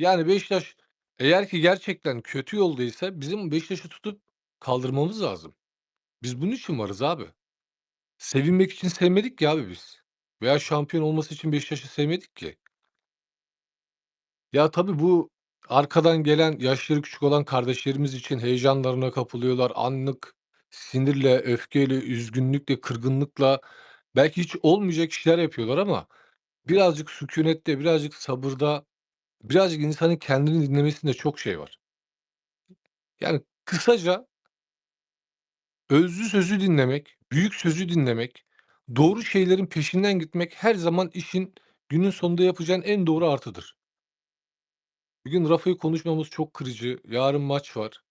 Yani Beşiktaş eğer ki gerçekten kötü yoldaysa bizim Beşiktaş'ı tutup kaldırmamız lazım. Biz bunun için varız abi. Sevinmek için sevmedik ki abi biz veya şampiyon olması için Beşiktaş'ı sevmedik ki. Ya, tabii bu arkadan gelen, yaşları küçük olan kardeşlerimiz için heyecanlarına kapılıyorlar. Anlık sinirle, öfkeyle, üzgünlükle, kırgınlıkla belki hiç olmayacak işler yapıyorlar ama birazcık sükûnette, birazcık sabırda, birazcık insanın kendini dinlemesinde çok şey var. Yani kısaca özlü sözü dinlemek, büyük sözü dinlemek, doğru şeylerin peşinden gitmek her zaman işin günün sonunda yapacağın en doğru artıdır. Bugün Rafa'yı konuşmamız çok kırıcı. Yarın maç var.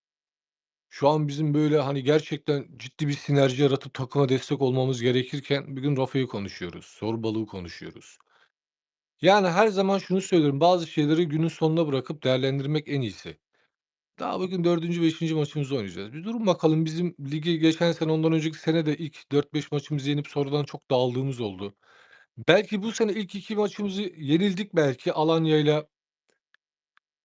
Şu an bizim böyle, hani, gerçekten ciddi bir sinerji yaratıp takıma destek olmamız gerekirken bugün Rafa'yı konuşuyoruz, Zorbalığı konuşuyoruz. Yani her zaman şunu söylüyorum, bazı şeyleri günün sonuna bırakıp değerlendirmek en iyisi. Daha bugün dördüncü beşinci maçımızı oynayacağız. Bir durun bakalım bizim ligi geçen sene, ondan önceki sene de ilk dört beş maçımızı yenip sonradan çok dağıldığımız oldu. Belki bu sene ilk 2 maçımızı yenildik belki Alanya'yla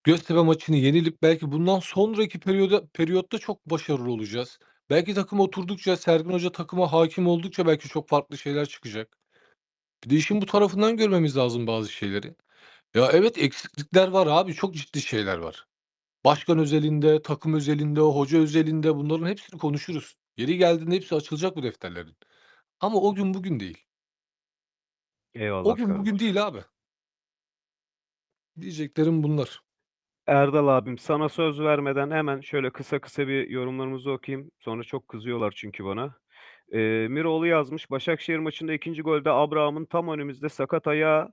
Göztepe maçını yenilip belki bundan sonraki periyoda periyotta çok başarılı olacağız. Belki takım oturdukça, Sergen Hoca takıma hâkim oldukça belki çok farklı şeyler çıkacak. Bir de işin bu tarafından görmemiz lazım bazı şeyleri. Ya, evet, eksiklikler var abi, çok ciddi şeyler var. Başkan özelinde, takım özelinde, hoca özelinde bunların hepsini konuşuruz. Yeri geldiğinde hepsi açılacak bu defterlerin. Ama o gün bugün değil. O Eyvallah gün bugün kardeşim. değil abi. Diyeceklerim bunlar. Erdal abim, sana söz vermeden hemen şöyle kısa kısa bir yorumlarımızı okuyayım. Sonra çok kızıyorlar çünkü bana. Eee, Miroğlu yazmış, "Başakşehir maçında 2. golde Abraham'ın tam önümüzde sakat ayağı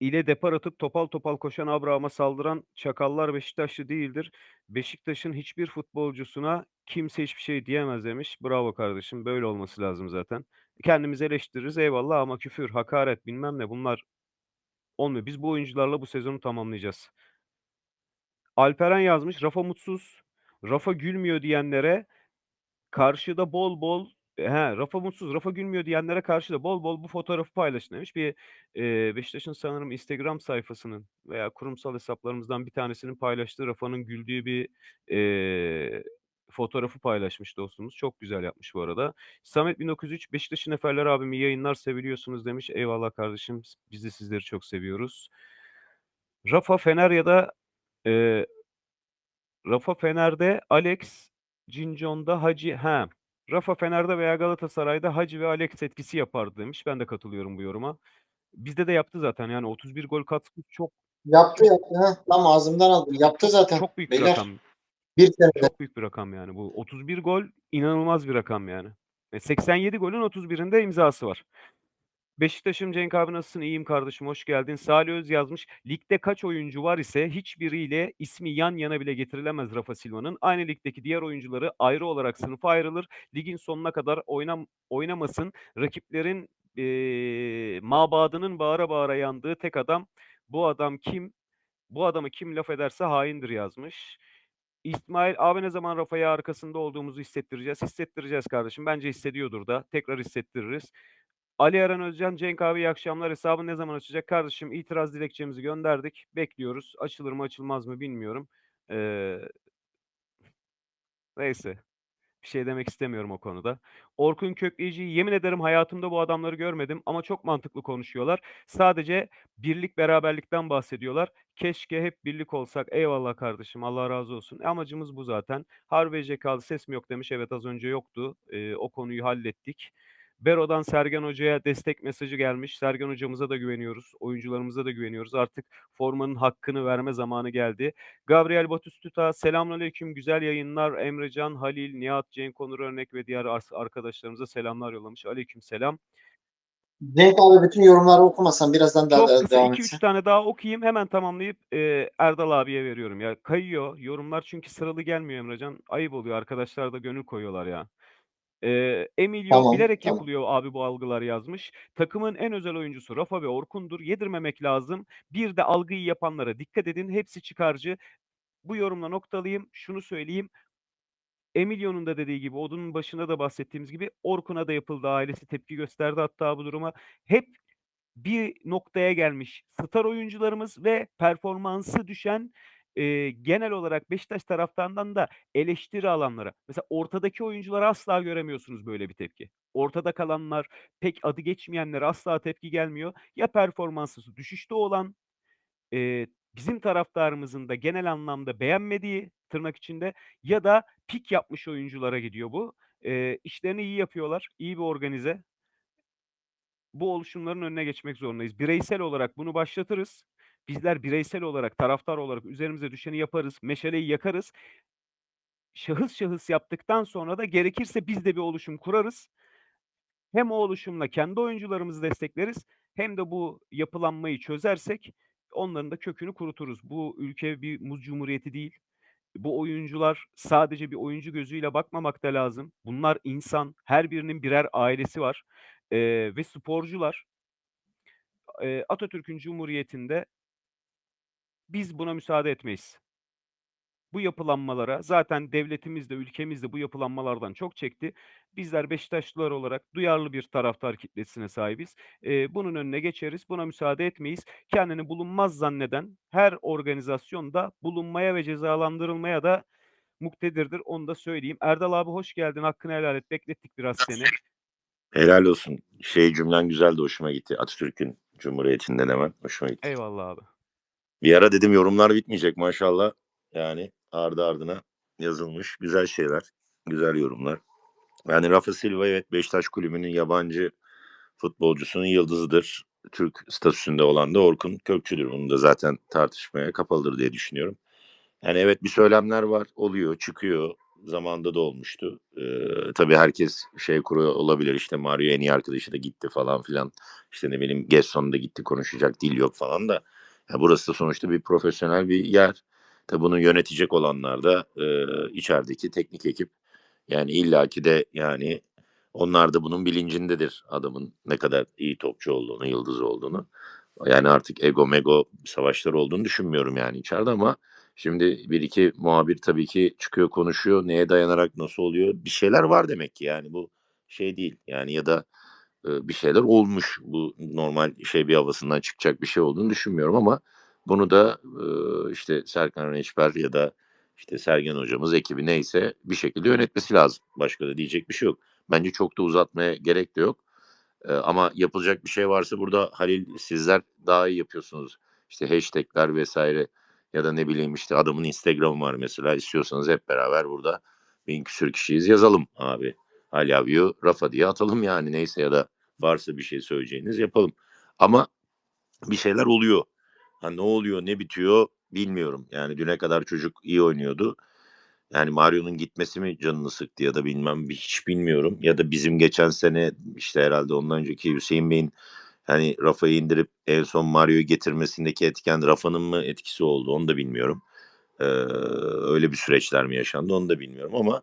ile depar atıp topal topal koşan Abraham'a saldıran çakallar Beşiktaşlı değildir. Beşiktaş'ın hiçbir futbolcusuna kimse hiçbir şey diyemez." demiş. Bravo kardeşim, böyle olması lazım zaten. Kendimizi eleştiririz eyvallah ama küfür, hakaret, bilmem ne bunlar olmuyor. Biz bu oyuncularla bu sezonu tamamlayacağız. Alperen yazmış, "Rafa mutsuz, Rafa gülmüyor diyenlere karşı bol bol" He, "Rafa mutsuz, Rafa gülmüyor diyenlere karşı da bol bol bu fotoğrafı paylaşın." demiş. Bir, eee, Beşiktaş'ın sanırım Instagram sayfasının veya kurumsal hesaplarımızdan bir tanesinin paylaştığı Rafa'nın güldüğü bir, eee, fotoğrafı paylaşmış dostumuz. Çok güzel yapmış bu arada. Samet 1903, "Beşiktaş'ın neferleri abim iyi yayınlar, seviliyorsunuz." demiş. Eyvallah kardeşim, biz de sizleri çok seviyoruz. Rafa Fener ya da, eee Rafa Fener'de, Alex Cincon'da Hacı He, Rafa Fener'de veya Galatasaray'da Hacı ve Alex etkisi yapardı demiş. Ben de katılıyorum bu yoruma. Bizde de yaptı zaten yani 31 gol katkısı çok Yaptı, yaptı. Heh, tam ağzımdan aldın. Yaptı zaten. çok büyük bir Beyler. rakam. Bir senede. Çok büyük bir rakam yani bu. 31 gol inanılmaz bir rakam yani. E, 87 golün 31'inde imzası var. Beşiktaş'ım Cenk abi nasılsın? İyiyim kardeşim, hoş geldin. Salih Öz yazmış, ligde kaç oyuncu var ise hiçbiriyle ismi yan yana bile getirilemez Rafa Silva'nın. Aynı ligdeki diğer oyuncuları ayrı olarak sınıfa ayrılır. Ligin sonuna kadar oynam oynamasın. Rakiplerin eee mabadının bağıra bağıra yandığı tek adam. Bu adam kim? Bu adamı kim laf ederse haindir yazmış. İsmail abi ne zaman Rafa'ya arkasında olduğumuzu hissettireceğiz. Hissettireceğiz kardeşim. Bence hissediyordur da. Tekrar hissettiririz. Ali Eren Özcan, Cenk abi iyi akşamlar. Hesabı ne zaman açacak? Kardeşim itiraz dilekçemizi gönderdik. Bekliyoruz. Açılır mı açılmaz mı bilmiyorum. Eee Neyse. Bir şey demek istemiyorum o konuda. Orkun Kökleyici, yemin ederim hayatımda bu adamları görmedim ama çok mantıklı konuşuyorlar. Sadece birlik beraberlikten bahsediyorlar. Keşke hep birlik olsak. Eyvallah kardeşim, Allah razı olsun. E, amacımız bu zaten. Harbi Cekalı ses mi yok demiş. Evet az önce yoktu. Eee, o konuyu hallettik. Bero'dan Sergen Hoca'ya destek mesajı gelmiş. Sergen Hocamıza da güveniyoruz. Oyuncularımıza da güveniyoruz. Artık formanın hakkını verme zamanı geldi. Gabriel Batistuta, selamünaleyküm, güzel yayınlar. Emrecan, Halil, Nihat, Cenk Onur Örnek ve diğer arkadaşlarımıza selamlar yollamış. Aleykümselam. Cenk abi bütün yorumları okumasan birazdan daha Çok da kısa devam 2-3 etsen. tane daha okuyayım. Hemen tamamlayıp, eee, Erdal abiye veriyorum. Ya kayıyor yorumlar çünkü sıralı gelmiyor Emrecan. Ayıp oluyor. Arkadaşlar da gönül koyuyorlar ya. Eee, Emilio Tamam, bilerek tamam. yapılıyor abi bu algılar yazmış. Takımın en özel oyuncusu Rafa ve Orkun'dur. Yedirmemek lazım. Bir de algıyı yapanlara dikkat edin. Hepsi çıkarcı. Bu yorumla noktalayayım. Şunu söyleyeyim. Emilio'nun da dediği gibi, Odun'un başında da bahsettiğimiz gibi Orkun'a da yapıldı. Ailesi tepki gösterdi hatta bu duruma. Hep bir noktaya gelmiş star oyuncularımız ve performansı düşen, eee, genel olarak Beşiktaş taraftarından da eleştiri alanlara. Mesela ortadaki oyunculara asla göremiyorsunuz böyle bir tepki. Ortada kalanlar, pek adı geçmeyenlere asla tepki gelmiyor. Ya performansı düşüşte olan, eee, bizim taraftarımızın da genel anlamda beğenmediği, tırnak içinde, ya da pik yapmış oyunculara gidiyor bu. Eee, işlerini iyi yapıyorlar, iyi bir organize. Bu oluşumların önüne geçmek zorundayız. Bireysel olarak bunu başlatırız. Bizler bireysel olarak, taraftar olarak üzerimize düşeni yaparız, meşaleyi yakarız. Şahıs şahıs yaptıktan sonra da gerekirse biz de bir oluşum kurarız. Hem o oluşumla kendi oyuncularımızı destekleriz hem de bu yapılanmayı çözersek onların da kökünü kuruturuz. Bu ülke bir muz cumhuriyeti değil. Bu oyuncular sadece bir oyuncu gözüyle bakmamak da lazım. Bunlar insan, her birinin birer ailesi var, eee, ve sporcular. Atatürk'ün cumhuriyetinde biz buna müsaade etmeyiz. Bu yapılanmalara zaten devletimiz de ülkemiz de bu yapılanmalardan çok çekti. Bizler Beşiktaşlılar olarak duyarlı bir taraftar kitlesine sahibiz. Eee, bunun önüne geçeriz, buna müsaade etmeyiz. Kendini bulunmaz zanneden her organizasyonda bulunmaya ve cezalandırılmaya da muktedirdir, onu da söyleyeyim. Erdal abi hoş geldin, hakkını helal et. Beklettik biraz seni. Helal olsun. Şey cümlen güzeldi, hoşuma gitti. Atatürk'ün Cumhuriyeti'nden hemen hoşuma gitti. Eyvallah abi. Bir ara dedim yorumlar bitmeyecek maşallah. Yani ardı ardına yazılmış güzel şeyler, güzel yorumlar. Yani Rafa Silva evet Beşiktaş Kulübü'nün yabancı futbolcusunun yıldızıdır. Türk statüsünde olan da Orkun Kökçü'dür. Bunu da zaten tartışmaya kapalıdır diye düşünüyorum. Yani evet bir söylemler var, oluyor, çıkıyor. Zamanında da olmuştu. Ee, tabii herkes şey kuruyor olabilir işte Mario en iyi arkadaşı da gitti falan filan. İşte ne bileyim Gerson da gitti konuşacak dil yok falan da. Ya burası da sonuçta bir profesyonel bir yer. Tabii bunu yönetecek olanlar da e, içerideki teknik ekip. Yani illaki de yani onlar da bunun bilincindedir adamın ne kadar iyi topçu olduğunu, yıldız olduğunu. Yani artık ego mego savaşlar olduğunu düşünmüyorum yani içeride ama şimdi bir iki muhabir tabii ki çıkıyor konuşuyor. Neye dayanarak nasıl oluyor? Bir şeyler var demek ki yani bu şey değil. Yani ya da bir şeyler olmuş. Bu normal şey bir havasından çıkacak bir şey olduğunu düşünmüyorum ama bunu da işte Serkan Reçber ya da işte Sergen hocamız ekibi neyse bir şekilde yönetmesi lazım. Başka da diyecek bir şey yok. Bence çok da uzatmaya gerek de yok. Ama yapılacak bir şey varsa burada Halil sizler daha iyi yapıyorsunuz. İşte hashtagler vesaire ya da ne bileyim işte adamın Instagram'ı var mesela istiyorsanız hep beraber burada bin küsür kişiyiz yazalım abi. I love you Rafa diye atalım yani neyse ya da varsa bir şey söyleyeceğiniz yapalım. Ama bir şeyler oluyor. Ha ne oluyor ne bitiyor bilmiyorum. Yani düne kadar çocuk iyi oynuyordu. Yani Mario'nun gitmesi mi canını sıktı ya da bilmem hiç bilmiyorum. Ya da bizim geçen sene işte herhalde ondan önceki Hüseyin Bey'in hani Rafa'yı indirip en son Mario'yu getirmesindeki etken Rafa'nın mı etkisi oldu onu da bilmiyorum. Ee, öyle bir süreçler mi yaşandı onu da bilmiyorum ama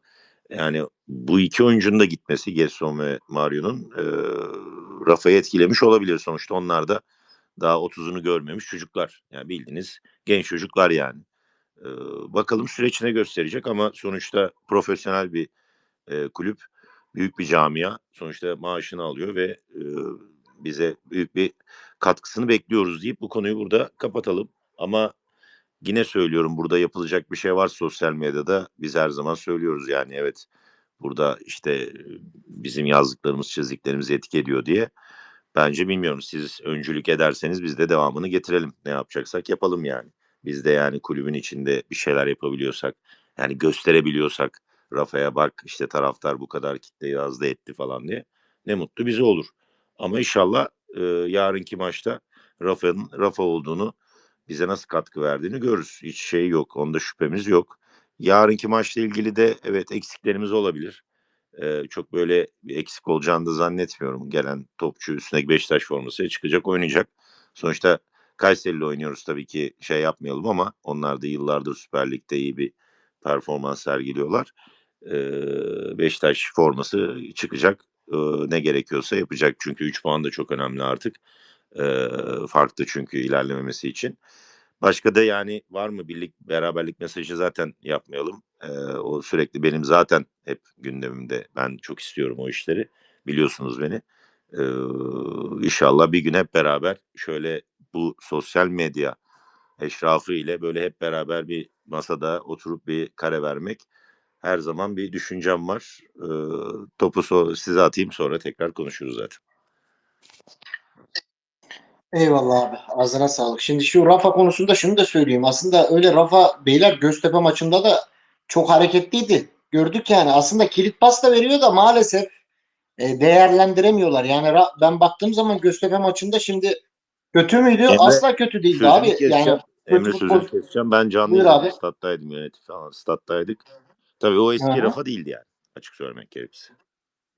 yani bu iki oyuncunun da gitmesi Gerson ve Mario'nun e, Rafa'yı etkilemiş olabilir. Sonuçta onlar da daha 30'unu görmemiş çocuklar. Yani bildiğiniz genç çocuklar yani. Ee, bakalım süreç ne gösterecek ama sonuçta profesyonel bir e, kulüp, büyük bir camia. Sonuçta maaşını alıyor ve e, bize büyük bir katkısını bekliyoruz deyip bu konuyu burada kapatalım. Ama yine söylüyorum burada yapılacak bir şey var sosyal medyada. Biz her zaman söylüyoruz yani evet burada işte bizim yazdıklarımız çizdiklerimiz etki ediyor diye. Bence bilmiyorum siz öncülük ederseniz biz de devamını getirelim. Ne yapacaksak yapalım yani. Biz de yani kulübün içinde bir şeyler yapabiliyorsak yani gösterebiliyorsak Rafa'ya bak işte taraftar bu kadar kitle yazdı etti falan diye ne mutlu bize olur. Ama inşallah e, yarınki maçta Rafa'nın Rafa olduğunu bize nasıl katkı verdiğini görürüz. Hiç şey yok. Onda şüphemiz yok. Yarınki maçla ilgili de evet eksiklerimiz olabilir. Ee, çok böyle bir eksik olacağını da zannetmiyorum. Gelen topçu üstüne Beşiktaş forması çıkacak oynayacak. Sonuçta Kayseri'yle oynuyoruz tabii ki şey yapmayalım ama onlar da yıllardır Süper Lig'de iyi bir performans sergiliyorlar. Ee, Beşiktaş forması çıkacak. Ee, ne gerekiyorsa yapacak. Çünkü 3 puan da çok önemli artık. Ee, farklı çünkü ilerlememesi için. Başka da yani var mı birlik beraberlik mesajı zaten yapmayalım. Ee, o sürekli benim zaten hep gündemimde. Ben çok istiyorum o işleri. Biliyorsunuz beni. Ee, inşallah bir gün hep beraber şöyle bu sosyal medya eşrafı ile böyle hep beraber bir masada oturup bir kare vermek her zaman bir düşüncem var. Ee, topu so- size atayım sonra tekrar konuşuruz zaten. Eyvallah abi. Ağzına sağlık. Şimdi şu Rafa konusunda şunu da söyleyeyim. Aslında öyle Rafa Beyler Göztepe maçında da çok hareketliydi. Gördük yani. Aslında kilit pas da veriyor da maalesef e, değerlendiremiyorlar. Yani ben baktığım zaman Göztepe maçında şimdi kötü müydü? Emre, Asla kötü değildi abi. keseceğim. Yani Emre sözünü keseceğim. Ben canlı abi. Stat'taydım yönetim falan. Stat'taydık. Tabii o eski Hı hı. Rafa değildi yani. Açık söylemek gerekirse.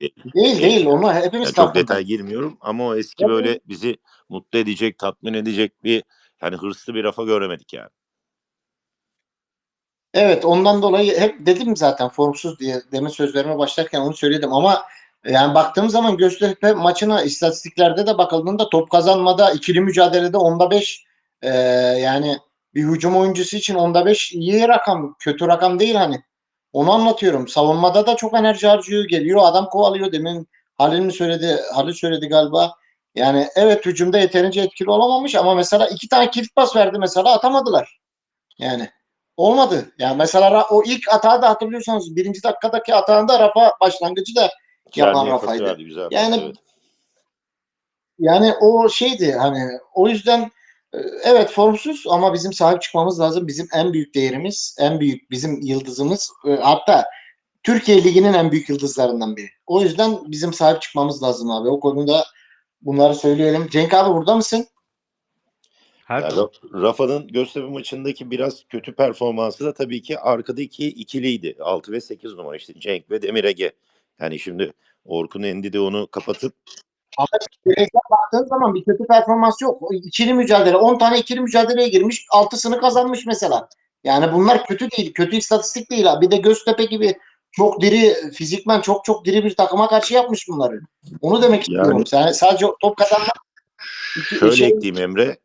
Değil değil. Onu hepimiz Yani çok detay girmiyorum ama o eski Tabii. böyle bizi mutlu edecek, tatmin edecek bir hani hırslı bir Rafa göremedik yani. Evet ondan dolayı hep dedim zaten formsuz diye demin sözlerime başlarken onu söyledim ama yani baktığım zaman Göztepe maçına istatistiklerde de bakıldığında top kazanmada ikili mücadelede onda 5 yani bir hücum oyuncusu için onda 5 iyi rakam kötü rakam değil hani onu anlatıyorum savunmada da çok enerji harcıyor geliyor adam kovalıyor demin Halil mi söyledi Halil söyledi galiba yani evet hücumda yeterince etkili olamamış ama mesela iki tane kilit pas verdi mesela atamadılar yani Olmadı. Yani mesela o ilk atağı da hatırlıyorsanız birinci dakikadaki atağında Rafa başlangıcı da Yapan Rafa'ydı. Yani evet. yani o şeydi hani o yüzden evet formsuz ama bizim sahip çıkmamız lazım. Bizim en büyük değerimiz, en büyük bizim yıldızımız e, hatta Türkiye Ligi'nin en büyük yıldızlarından biri. O yüzden bizim sahip çıkmamız lazım abi. O konuda bunları söyleyelim. Cenk abi burada mısın? Her Yani Rafa'nın Göztepe maçındaki biraz kötü performansı da tabii ki arkadaki ikiliydi. 6 ve 8 numara işte Cenk ve Demir Ege. Yani şimdi Orkun Endi de onu kapatıp Ama bireysel baktığın zaman bir kötü performans yok. O İkili mücadele. 10 tane ikili mücadeleye girmiş. 6'sını kazanmış mesela. Yani bunlar kötü değil. Kötü istatistik değil. Bir de Göztepe gibi çok diri, fizikmen çok çok diri bir takıma karşı yapmış bunları. Onu demek Yani- istiyorum. Yani sadece top kazanmak şöyle şey- ekleyeyim Emre.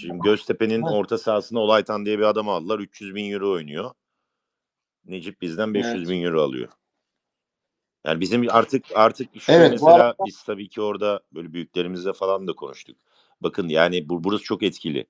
Şimdi Göztepe'nin orta sahasına Olaytan diye bir adam aldılar. 300 bin euro oynuyor. Necip bizden 500 Evet. bin euro alıyor. Yani bizim artık artık şöyle Evet, mesela arada- biz tabii ki orada böyle büyüklerimizle falan da konuştuk. Bakın yani bu burası çok etkili.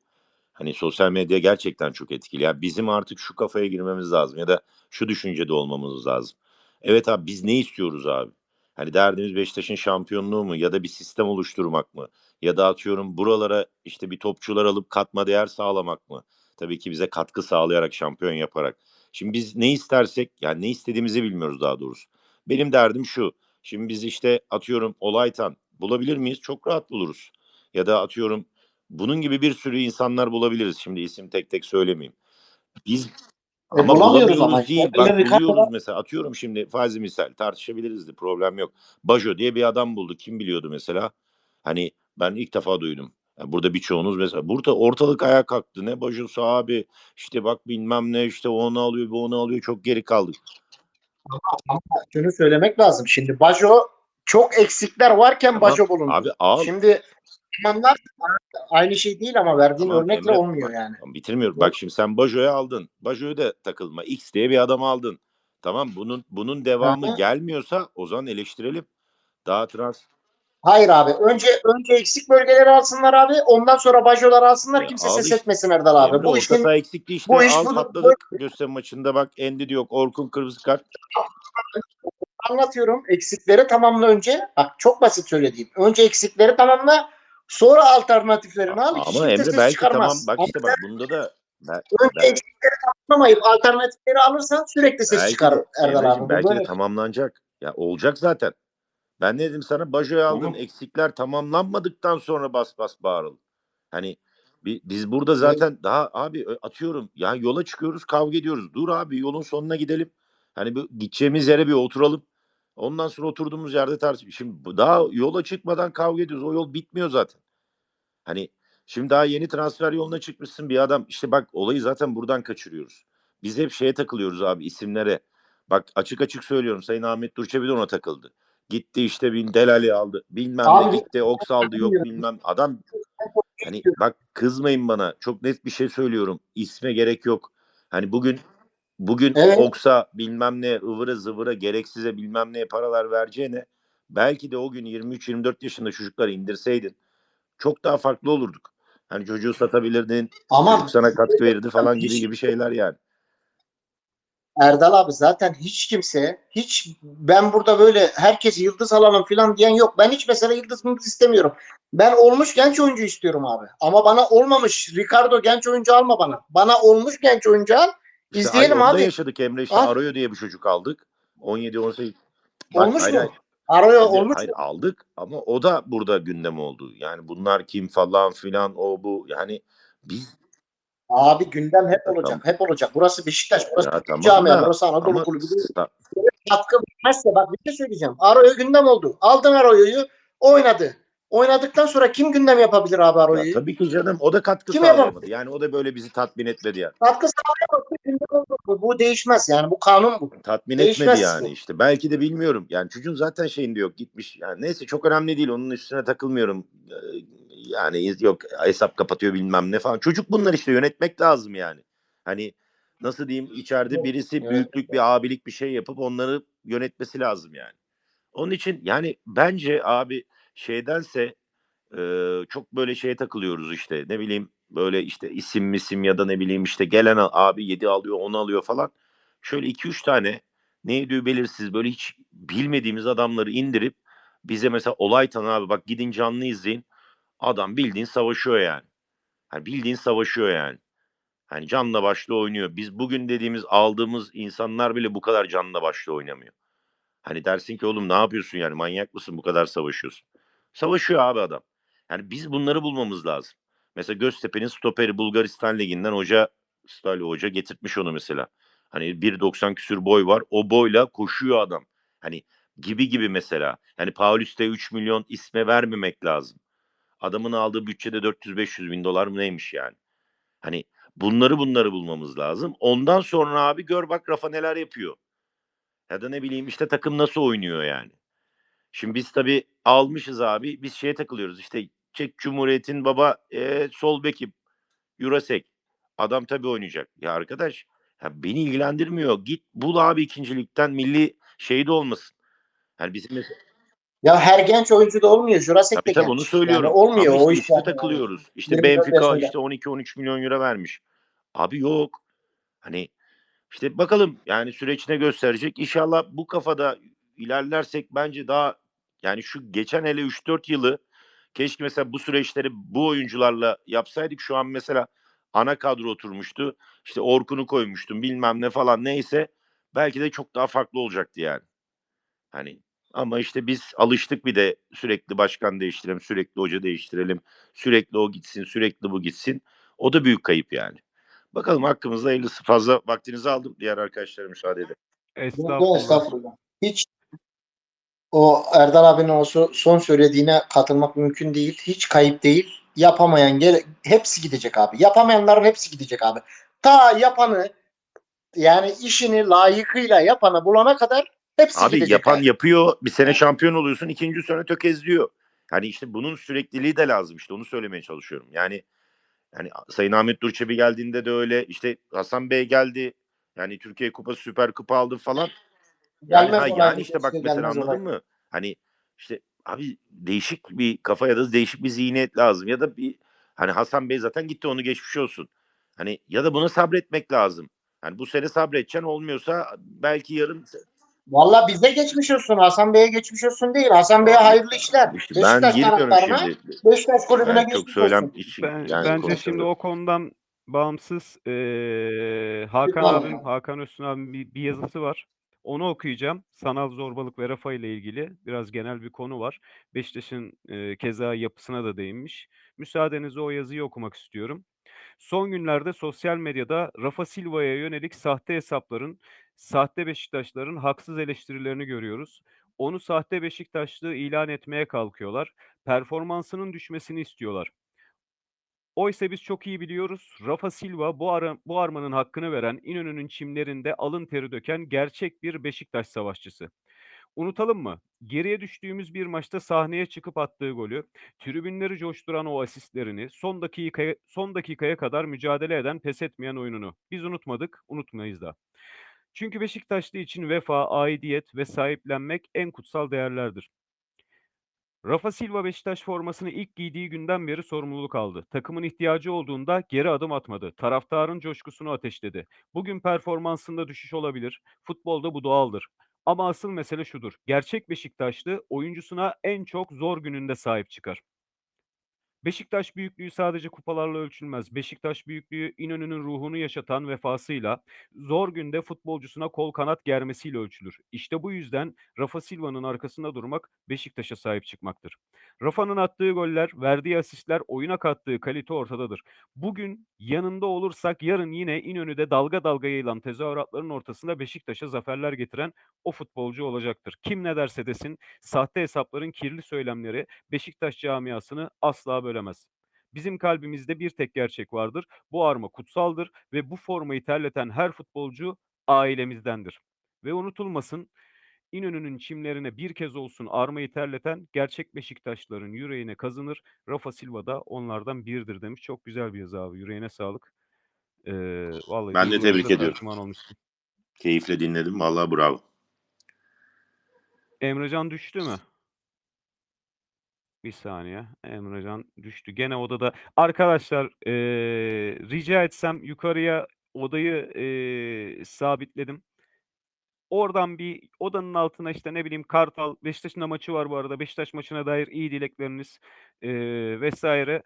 Hani sosyal medya gerçekten çok etkili. Ya bizim artık şu kafaya girmemiz lazım ya da şu düşüncede olmamız lazım. Evet abi biz ne istiyoruz abi? Hani derdimiz Beşiktaş'ın şampiyonluğu mu ya da bir sistem oluşturmak mı? Ya da atıyorum buralara işte bir topçular alıp katma değer sağlamak mı? Tabii ki bize katkı sağlayarak şampiyon yaparak. Şimdi biz ne istersek yani ne istediğimizi bilmiyoruz daha doğrusu. Benim derdim şu. Şimdi biz işte atıyorum Olaytan bulabilir miyiz? Çok rahat buluruz. Ya da atıyorum bunun gibi bir sürü insanlar bulabiliriz. Şimdi isim tek tek söylemeyeyim. Biz E, ama bulamıyoruz ama. değil. Bak buluyoruz var. mesela. Atıyorum şimdi faizi misal tartışabiliriz de problem yok. Bajo diye bir adam buldu. Kim biliyordu mesela? Hani ben ilk defa duydum. Yani burada birçoğunuz mesela burada ortalık ayağa kalktı. Ne Bajo'su abi işte bak bilmem ne işte onu alıyor bu onu alıyor çok geri kaldık. Şunu söylemek lazım. Şimdi Bajo çok eksikler varken Tamam, Bajo bulundu. Abi al. Şimdi imamlar aynı şey değil ama verdiğin Tamam, örnekle Emre, olmuyor yani. tamam, bitirmiyorum. Bak şimdi sen Bajo'yu aldın. Bajo'yu da takılma. X diye bir adam aldın. Tamam bunun bunun devamı hı. gelmiyorsa o zaman eleştirelim. Daha trans Hayır abi. Önce önce eksik bölgeleri alsınlar abi. Ondan sonra bajoları alsınlar. Ya Kimse al ses etmesin Erdal abi. Emre bu saha eksikti işte. bu iş Al patladık. Gösterme maçında bak Endi yok. Orkun kırmızı kart. anlatıyorum. Eksikleri tamamla önce. Bak çok basit söylediğim. Önce eksikleri tamamla. Sonra alternatiflerini al. Ama Emre belki çıkarmaz. tamam bak işte bak bunda da ben, önce ben- eksikleri tamamlamayıp alternatifleri alırsan sürekli ses belki çıkar Erdal abi. Belki de tamamlanacak. Ya olacak zaten. Ben ne dedim sana? Bajo'yu aldın. Hı. Eksikler tamamlanmadıktan sonra bas bas bağırıl. Hani bi- biz burada zaten daha abi ö- atıyorum ya yola çıkıyoruz kavga ediyoruz. Dur abi yolun sonuna gidelim. Hani bu gideceğimiz yere bir oturalım. Ondan sonra oturduğumuz yerde tartış. Şimdi bu- daha yola çıkmadan kavga ediyoruz. O yol bitmiyor zaten. Hani şimdi daha yeni transfer yoluna çıkmışsın bir adam. İşte bak olayı zaten buradan kaçırıyoruz. Biz hep şeye takılıyoruz abi isimlere. Bak açık açık söylüyorum Sayın Ahmet Durçebi de ona takıldı. Gitti işte bin Delali aldı. Bilmem Abi- ne gitti. Oks aldı yok bilmem. Adam hani bak kızmayın bana. Çok net bir şey söylüyorum. İsme gerek yok. Hani bugün bugün Evet. Oks'a bilmem ne ıvıra zıvıra gereksize bilmem neye paralar vereceğine belki de o gün 23-24 yaşında çocukları indirseydin çok daha farklı olurduk. Hani çocuğu satabilirdin, Ama sana katkı verirdi falan gibi Hiç- gibi şeyler yani. Erdal abi zaten hiç kimse hiç ben burada böyle herkes yıldız alalım falan diyen yok. Ben hiç mesela yıldız mıldız istemiyorum. Ben olmuş genç oyuncu istiyorum abi. Ama bana olmamış Ricardo genç oyuncu alma bana. Bana olmuş genç oyuncu al. İşte İzleyelim da abi. yaşadık Emre işte Al. Arroyo diye bir çocuk aldık. 17-18. Bak, Olmuş hayır, mu? hayır. Şimdi, olmuş hayır, mu? aldık ama o da burada gündem oldu. Yani bunlar kim falan filan o bu yani biz Abi gündem hep Ya olacak. tamam. Hep olacak. Burası Beşiktaş. Burası ya tamam camia. da Burası Anadolu ama kulübü. sta- katkı vermezse bak bir şey söyleyeceğim. Arroyo gündem oldu. Aldın Arroyo'yu oynadı. Oynadıktan sonra kim gündem yapabilir abi ya Arroyo'yu? tabii ki canım o da katkı Kim sağlayamadı. yapamadı? Yani o da böyle bizi tatmin etmedi yani. Katkı sağlayamadı. Gündem oldu. Bu, bu değişmez yani. Bu kanun bu. Tatmin Değişmez etmedi yani bu. işte. Belki de bilmiyorum. Yani çocuğun zaten şeyinde yok gitmiş. Yani neyse çok önemli değil. Onun üstüne takılmıyorum. Yani yok hesap kapatıyor bilmem ne falan. Çocuk bunlar işte yönetmek lazım yani. Hani nasıl diyeyim içeride birisi büyüklük bir abilik bir şey yapıp onları yönetmesi lazım yani. Onun için yani bence abi şeydense e, çok böyle şeye takılıyoruz işte ne bileyim böyle işte isim misim ya da ne bileyim işte gelen abi 7 alıyor 10 alıyor falan. Şöyle 2-3 tane neydi belirsiz böyle hiç bilmediğimiz adamları indirip bize mesela olay tanı abi bak gidin canlı izleyin. Adam bildiğin savaşıyor yani. Hani bildiğin savaşıyor yani. Hani canla başla oynuyor. Biz bugün dediğimiz aldığımız insanlar bile bu kadar canla başla oynamıyor. Hani dersin ki oğlum ne yapıyorsun yani manyak mısın bu kadar savaşıyorsun. Savaşıyor abi adam. Yani biz bunları bulmamız lazım. Mesela Göztepe'nin stoperi Bulgaristan Ligi'nden hoca Stali Hoca getirtmiş onu mesela. Hani 1.90 küsür boy var. O boyla koşuyor adam. Hani gibi gibi mesela. Yani Paulist'e 3 milyon isme vermemek lazım. Adamın aldığı bütçede 400-500 bin dolar mı neymiş yani. Hani bunları bunları bulmamız lazım. Ondan sonra abi gör bak Rafa neler yapıyor. Ya da ne bileyim işte takım nasıl oynuyor yani. Şimdi biz tabii almışız abi. Biz şeye takılıyoruz. İşte Çek Cumhuriyet'in baba e, sol beki Jurasek. Adam tabii oynayacak. Ya arkadaş ya beni ilgilendirmiyor. Git bul abi ikincilikten milli şey de olmasın. Yani bizim mesela, Ya her genç oyuncu da olmuyor. Jurassic de tabii tabii genç. onu söylüyorum. Yani olmuyor Ama o işte iş. üstüne yani. takılıyoruz. İşte 24 Benfica işte 12-13 milyon euro vermiş. Abi yok. Hani işte bakalım yani süreç ne gösterecek. İnşallah bu kafada ilerlersek bence daha yani şu geçen hele 3-4 yılı keşke mesela bu süreçleri bu oyuncularla yapsaydık. Şu an mesela ana kadro oturmuştu. İşte Orkun'u koymuştum bilmem ne falan neyse. Belki de çok daha farklı olacaktı yani. Hani ama işte biz alıştık bir de sürekli başkan değiştirelim, sürekli hoca değiştirelim, sürekli o gitsin, sürekli bu gitsin. O da büyük kayıp yani. Bakalım hakkımızda hayırlısı. Fazla vaktinizi aldım. Diğer arkadaşlara müsaade edin. Estağfurullah. estağfurullah. Hiç o Erdal abinin o so- son söylediğine katılmak mümkün değil. Hiç kayıp değil. Yapamayan gel hepsi gidecek abi. Yapamayanların hepsi gidecek abi. Ta yapanı yani işini layıkıyla yapanı bulana kadar hepsi Abi gidecek. yapan abi. yapıyor. Bir sene şampiyon oluyorsun. ikinci sene tökezliyor. Hani işte bunun sürekliliği de lazım işte. Onu söylemeye çalışıyorum. Yani yani Sayın Ahmet Durçebi geldiğinde de öyle. işte Hasan Bey geldi. Yani Türkiye Kupası Süper Kupa aldı falan. Yani, Gelmez ha, yani işte bak keşke mesela gelmez anladın olay. mı? Hani işte abi değişik bir kafa ya da değişik bir zihniyet lazım ya da bir hani Hasan Bey zaten gitti onu geçmiş olsun. Hani ya da buna sabretmek lazım. Hani bu sene sabredeceksin olmuyorsa belki yarın Valla bize geçmiş olsun. Hasan Bey'e geçmiş olsun değil. Hasan Bey'e hayırlı işler. işte ben Beşiktaş girmiyorum şimdi. Beşiktaş kulübüne Yani çok söylem olsun. için Ben, yani bence konuşuyorum. şimdi o konudan bağımsız eee, Hakan Lütfen. abim, Hakan Öztürk abim bir, bir yazısı var. Onu okuyacağım. Sanal zorbalık ve Rafa ile ilgili biraz genel bir konu var. Beşiktaş'ın eee, keza yapısına da değinmiş. Müsaadenizle o yazıyı okumak istiyorum. Son günlerde sosyal medyada Rafa Silva'ya yönelik sahte hesapların, sahte Beşiktaşların haksız eleştirilerini görüyoruz. Onu sahte Beşiktaşlı ilan etmeye kalkıyorlar. Performansının düşmesini istiyorlar. Oysa biz çok iyi biliyoruz. Rafa Silva bu, ara, bu armanın hakkını veren, İnönü'nün çimlerinde alın teri döken gerçek bir Beşiktaş savaşçısı. Unutalım mı? Geriye düştüğümüz bir maçta sahneye çıkıp attığı golü, tribünleri coşturan o asistlerini, son dakikaya, son dakikaya kadar mücadele eden, pes etmeyen oyununu. Biz unutmadık, unutmayız da. Çünkü Beşiktaşlı için vefa, aidiyet ve sahiplenmek en kutsal değerlerdir. Rafa Silva Beşiktaş formasını ilk giydiği günden beri sorumluluk aldı. Takımın ihtiyacı olduğunda geri adım atmadı. Taraftarın coşkusunu ateşledi. Bugün performansında düşüş olabilir. Futbolda bu doğaldır. Ama asıl mesele şudur. Gerçek Beşiktaşlı oyuncusuna en çok zor gününde sahip çıkar. Beşiktaş büyüklüğü sadece kupalarla ölçülmez. Beşiktaş büyüklüğü İnönü'nün ruhunu yaşatan vefasıyla, zor günde futbolcusuna kol kanat germesiyle ölçülür. İşte bu yüzden Rafa Silva'nın arkasında durmak Beşiktaş'a sahip çıkmaktır. Rafa'nın attığı goller, verdiği asistler, oyuna kattığı kalite ortadadır. Bugün yanında olursak yarın yine İnönü'de dalga dalga yayılan tezahüratların ortasında Beşiktaş'a zaferler getiren o futbolcu olacaktır. Kim ne derse desin sahte hesapların kirli söylemleri Beşiktaş camiasını asla bölemez. Bizim kalbimizde bir tek gerçek vardır. Bu arma kutsaldır ve bu formayı terleten her futbolcu ailemizdendir. Ve unutulmasın İnönü'nün çimlerine bir kez olsun armayı terleten gerçek Beşiktaşların yüreğine kazınır. Rafa Silva da onlardan biridir demiş. Çok güzel bir yazı abi. Yüreğine sağlık. Ee, vallahi Ben de tebrik ediyorum. olmuşsun. Keyifle dinledim. Vallahi bravo. Emrecan düştü mü? Bir saniye. Emrecan düştü. Gene odada. Arkadaşlar eee, rica etsem yukarıya odayı eee, sabitledim. Oradan bir odanın altına işte ne bileyim Kartal, Beşiktaş'ın maçı var bu arada. Beşiktaş maçına dair iyi dilekleriniz eee, vesaire.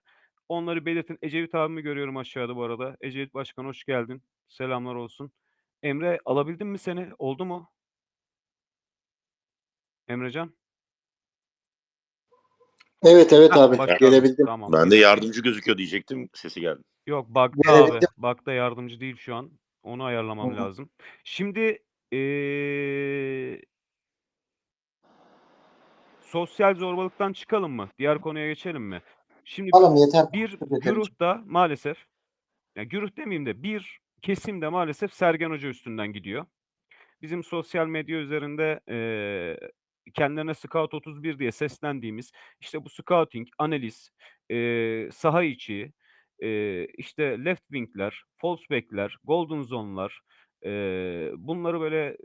Onları belirtin. Ecevit abimi görüyorum aşağıda bu arada. Ecevit Başkan hoş geldin. Selamlar olsun. Emre alabildin mi seni? Oldu mu? Emrecan? Evet evet abi başkan. gelebildim. Tamam. Ben de yardımcı gözüküyor diyecektim. Sesi geldi. Yok bug'da Gelebildim. abi. Bug'da yardımcı değil şu an. Onu ayarlamam Hı hı. lazım. Şimdi eee sosyal zorbalıktan çıkalım mı? Diğer konuya geçelim mi? Şimdi Alım yeter. bir güruhta maalesef ya güruh demeyeyim de bir kesimde maalesef Sergen Hoca üstünden gidiyor. Bizim sosyal medya üzerinde eee kendilerine Scout 31 diye seslendiğimiz işte bu scouting, analiz, eee, saha içi, eee, işte left wing'ler, false back'ler, golden zone'lar, eee, bunları böyle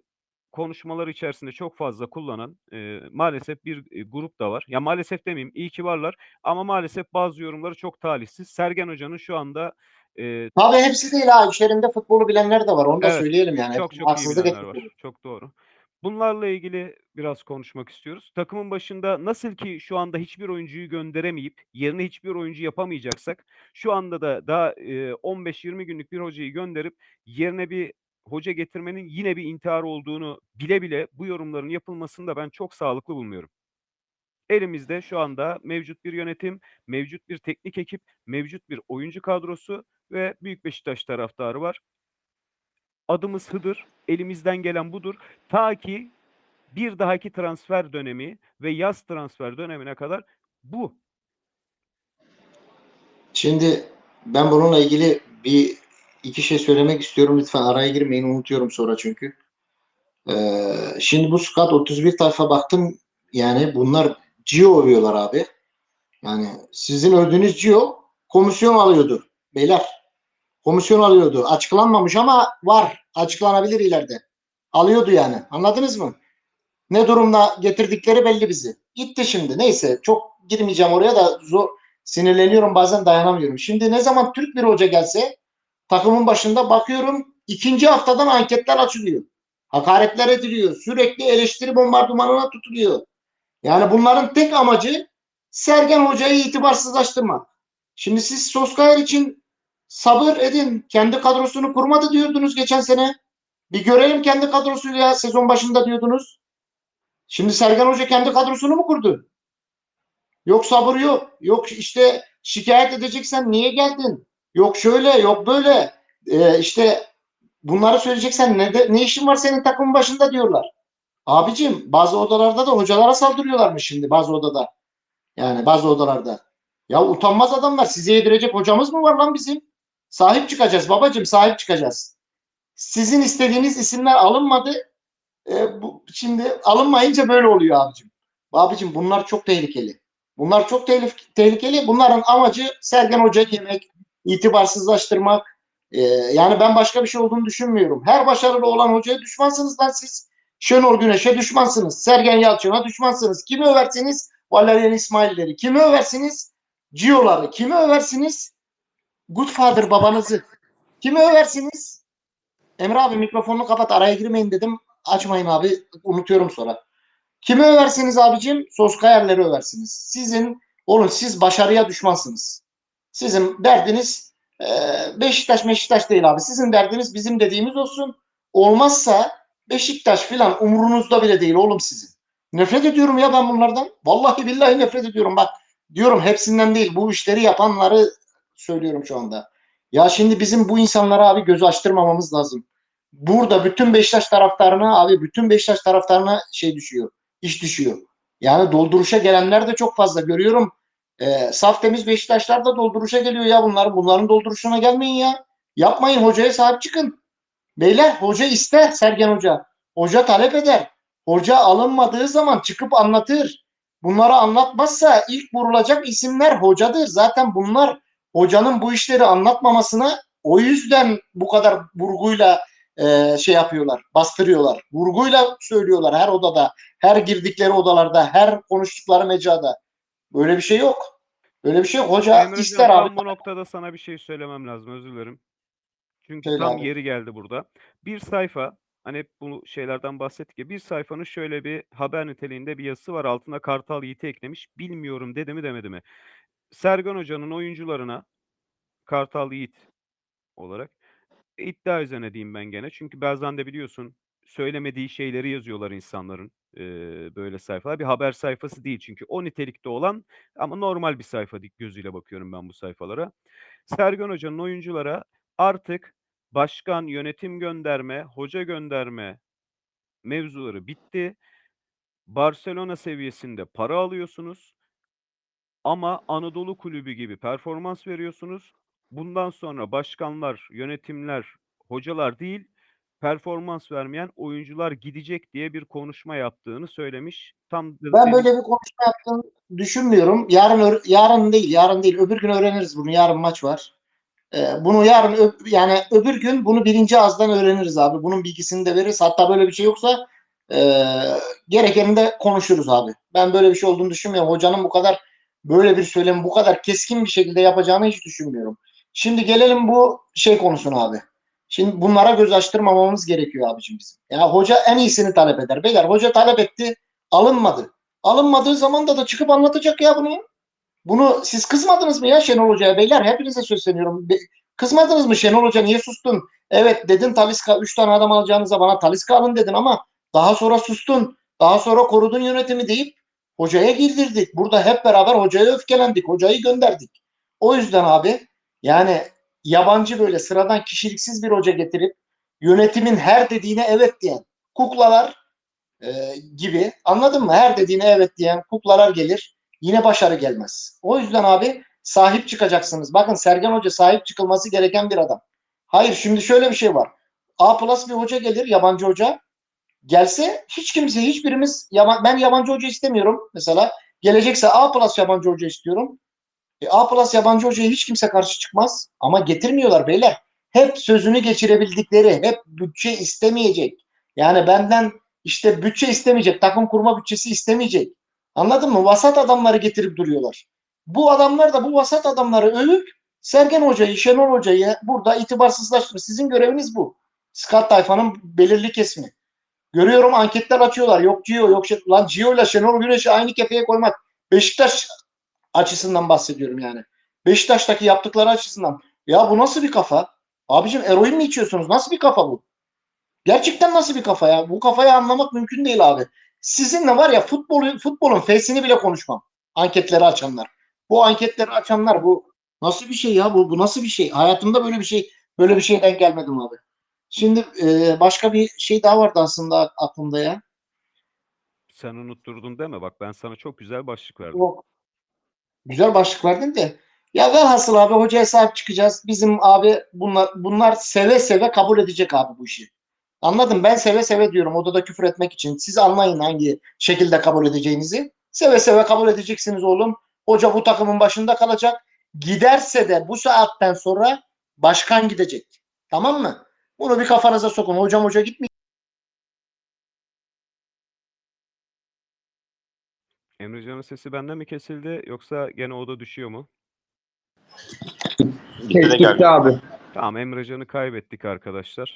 konuşmalar içerisinde çok fazla kullanan eee, maalesef bir e, grup da var. Ya maalesef demeyeyim, iyi ki varlar ama maalesef bazı yorumları çok talihsiz. Sergen Hoca'nın şu anda eee Abi hepsi değil ha. İşlerinde futbolu bilenler de var. Onu da Evet, söyleyelim yani. çok çok iyi bilenler var. Çok doğru. Bunlarla ilgili biraz konuşmak istiyoruz. Takımın başında nasıl ki şu anda hiçbir oyuncuyu gönderemeyip yerine hiçbir oyuncu yapamayacaksak şu anda da daha eee, 15-20 günlük bir hocayı gönderip yerine bir hoca getirmenin yine bir intihar olduğunu bile bile bu yorumların yapılmasını da ben çok sağlıklı bulmuyorum. Elimizde şu anda mevcut bir yönetim, mevcut bir teknik ekip, mevcut bir oyuncu kadrosu ve Büyük Beşiktaş taraftarı var. Adımız Hıdır. Elimizden gelen budur. Ta ki bir dahaki transfer dönemi ve yaz transfer dönemine kadar bu. Şimdi ben bununla ilgili bir iki şey söylemek istiyorum. Lütfen araya girmeyin. Unutuyorum sonra çünkü. Ee, şimdi bu squad 31 tayfa baktım. Yani bunlar Gio övüyorlar abi. Yani sizin övdüğünüz Gio komisyon alıyordu. Beyler. Komisyon alıyordu. Açıklanmamış ama var. Açıklanabilir ileride. Alıyordu yani. Anladınız mı? Ne durumda getirdikleri belli bizi. Gitti şimdi. Neyse çok girmeyeceğim oraya da zor sinirleniyorum bazen dayanamıyorum. Şimdi ne zaman Türk bir hoca gelse takımın başında bakıyorum ikinci haftadan anketler açılıyor. Hakaretler ediliyor. Sürekli eleştiri bombardımanına tutuluyor. Yani bunların tek amacı Sergen Hoca'yı itibarsızlaştırmak. Şimdi siz Soskayer için sabır edin. Kendi kadrosunu kurmadı diyordunuz geçen sene. Bir görelim kendi kadrosuyla sezon başında diyordunuz. Şimdi Sergen Hoca kendi kadrosunu mu kurdu? Yok sabır yok. Yok işte şikayet edeceksen niye geldin? Yok şöyle yok böyle. Ee, işte bunları söyleyeceksen ne, de, ne işin var senin takımın başında diyorlar. Abicim bazı odalarda da hocalara saldırıyorlarmış şimdi bazı odada. Yani bazı odalarda. Ya utanmaz adamlar size yedirecek hocamız mı var lan bizim? Sahip çıkacağız babacım sahip çıkacağız. Sizin istediğiniz isimler alınmadı. E, bu, şimdi alınmayınca böyle oluyor abicim. Abicim bunlar çok tehlikeli. Bunlar çok tehlik- tehlikeli. Bunların amacı Sergen Hoca yemek, itibarsızlaştırmak. E, yani ben başka bir şey olduğunu düşünmüyorum. Her başarılı olan hocaya düşmansınız lan siz. Şenol Güneş'e düşmansınız. Sergen Yalçın'a düşmansınız. Kimi översiniz Valerian İsmail'leri. Kimi översiniz? Gio'ları. Kimi översiniz? Goodfather babanızı. Kimi översiniz? Emre abi mikrofonunu kapat araya girmeyin dedim. Açmayın abi unutuyorum sonra. Kimi översiniz abicim? Soskayerleri översiniz. Sizin oğlum siz başarıya düşmansınız. Sizin derdiniz e, Beşiktaş Beşiktaş değil abi. Sizin derdiniz bizim dediğimiz olsun. Olmazsa Beşiktaş filan umurunuzda bile değil oğlum sizin. Nefret ediyorum ya ben bunlardan. Vallahi billahi nefret ediyorum. Bak diyorum hepsinden değil. Bu işleri yapanları söylüyorum şu anda. Ya şimdi bizim bu insanlara abi göz açtırmamamız lazım. Burada bütün Beşiktaş taraftarına abi bütün Beşiktaş taraftarına şey düşüyor. iş düşüyor. Yani dolduruşa gelenler de çok fazla görüyorum. Ee, saf temiz Beşiktaşlar da dolduruşa geliyor ya bunlar. Bunların dolduruşuna gelmeyin ya. Yapmayın hocaya sahip çıkın. Beyler hoca ister Sergen Hoca. Hoca talep eder. Hoca alınmadığı zaman çıkıp anlatır. Bunları anlatmazsa ilk vurulacak isimler hocadır. Zaten bunlar hocanın bu işleri anlatmamasına o yüzden bu kadar vurguyla e, şey yapıyorlar, bastırıyorlar. Vurguyla söylüyorlar her odada, her girdikleri odalarda, her konuştukları mecrada. Böyle bir şey yok. Böyle bir şey yok. Hoca Emrecan, ister tam abi. bu noktada sana bir şey söylemem lazım özür dilerim. Çünkü Söyle tam abi. yeri geldi burada. Bir sayfa hani hep bu şeylerden bahsettik ya bir sayfanın şöyle bir haber niteliğinde bir yazısı var altına Kartal Yiğit'i eklemiş. Bilmiyorum dedi mi demedi mi? Sergen Hoca'nın oyuncularına Kartal Yiğit olarak iddia üzerine diyeyim ben gene. Çünkü bazen de biliyorsun söylemediği şeyleri yazıyorlar insanların eee, böyle sayfalar. Bir haber sayfası değil çünkü o nitelikte olan ama normal bir sayfa gözüyle bakıyorum ben bu sayfalara. Sergen Hoca'nın oyunculara artık başkan, yönetim gönderme, hoca gönderme mevzuları bitti. Barcelona seviyesinde para alıyorsunuz ama Anadolu kulübü gibi performans veriyorsunuz. Bundan sonra başkanlar, yönetimler, hocalar değil, performans vermeyen oyuncular gidecek diye bir konuşma yaptığını söylemiş. Tam Ben senin- böyle bir konuşma yaptığını düşünmüyorum. Yarın yarın değil, yarın değil. Öbür gün öğreniriz bunu. Yarın maç var. Ee, bunu yarın ö- yani öbür gün bunu birinci ağızdan öğreniriz abi. Bunun bilgisini de veririz. Hatta böyle bir şey yoksa e, gerekeni de konuşuruz abi. Ben böyle bir şey olduğunu düşünmüyorum. Hocanın bu kadar böyle bir söylemi bu kadar keskin bir şekilde yapacağını hiç düşünmüyorum. Şimdi gelelim bu şey konusuna abi. Şimdi bunlara göz açtırmamamız gerekiyor abicim bizim. Ya hoca en iyisini talep eder. Beyler hoca talep etti, alınmadı. Alınmadığı zaman da da çıkıp anlatacak ya bunu. Bunu siz kızmadınız mı ya Şenol Hoca'ya beyler? Hepinize sesleniyorum. Be- Kızmadınız mı Şenol Hoca niye sustun? Evet dedin Taliska 3 tane adam alacağınıza bana Taliska alın dedin ama daha sonra sustun. Daha sonra korudun yönetimi deyip hocaya girdirdik. Burada hep beraber hocaya öfkelendik. Hocayı gönderdik. O yüzden abi yani yabancı böyle sıradan kişiliksiz bir hoca getirip yönetimin her dediğine evet diyen kuklalar e, gibi anladın mı? Her dediğine evet diyen kuklalar gelir. Yine başarı gelmez. O yüzden abi sahip çıkacaksınız. Bakın Sergen Hoca sahip çıkılması gereken bir adam. Hayır şimdi şöyle bir şey var. A plus bir hoca gelir yabancı hoca. Gelse hiç kimse hiçbirimiz yaban, ben yabancı hoca istemiyorum mesela. Gelecekse A plus yabancı hoca istiyorum. E, A plus yabancı hocaya hiç kimse karşı çıkmaz. Ama getirmiyorlar beyler. Hep sözünü geçirebildikleri, hep bütçe istemeyecek. Yani benden işte bütçe istemeyecek, takım kurma bütçesi istemeyecek. Anladın mı? Vasat adamları getirip duruyorlar. Bu adamlar da bu vasat adamları övüp Sergen Hoca'yı, Şenol Hoca'yı burada itibarsızlaştırır. Sizin göreviniz bu. Scout tayfanın belirli kesimi. Görüyorum anketler açıyorlar. Yok Gio, yok şey. Lan Gio ile Şenol Güneş'i aynı kefeye koymak. Beşiktaş açısından bahsediyorum yani. Beşiktaş'taki yaptıkları açısından. Ya bu nasıl bir kafa? Abicim eroin mi içiyorsunuz? Nasıl bir kafa bu? Gerçekten nasıl bir kafa ya? Bu kafayı anlamak mümkün değil abi. Sizinle var ya futbolu, futbolun fesini bile konuşmam. Anketleri açanlar. Bu anketleri açanlar bu nasıl bir şey ya? Bu, bu nasıl bir şey? Hayatımda böyle bir şey böyle bir şeyden gelmedim abi. Şimdi e, başka bir şey daha vardı aslında aklımda ya. Sen unutturdun deme bak ben sana çok güzel başlık verdim. Yok. Güzel başlık verdin de. Ya velhasıl abi hocaya sahip çıkacağız. Bizim abi bunlar bunlar seve seve kabul edecek abi bu işi. Anladım ben seve seve diyorum odada küfür etmek için. Siz anlayın hangi şekilde kabul edeceğinizi. Seve seve kabul edeceksiniz oğlum. Hoca bu takımın başında kalacak. Giderse de bu saatten sonra başkan gidecek. Tamam mı? Bunu bir kafanıza sokun. Hocam hoca gitmeyecek. Emrecan'ın sesi bende mi kesildi yoksa gene o da düşüyor mu? De geldi. gitti abi. Tamam Emrecan'ı kaybettik arkadaşlar.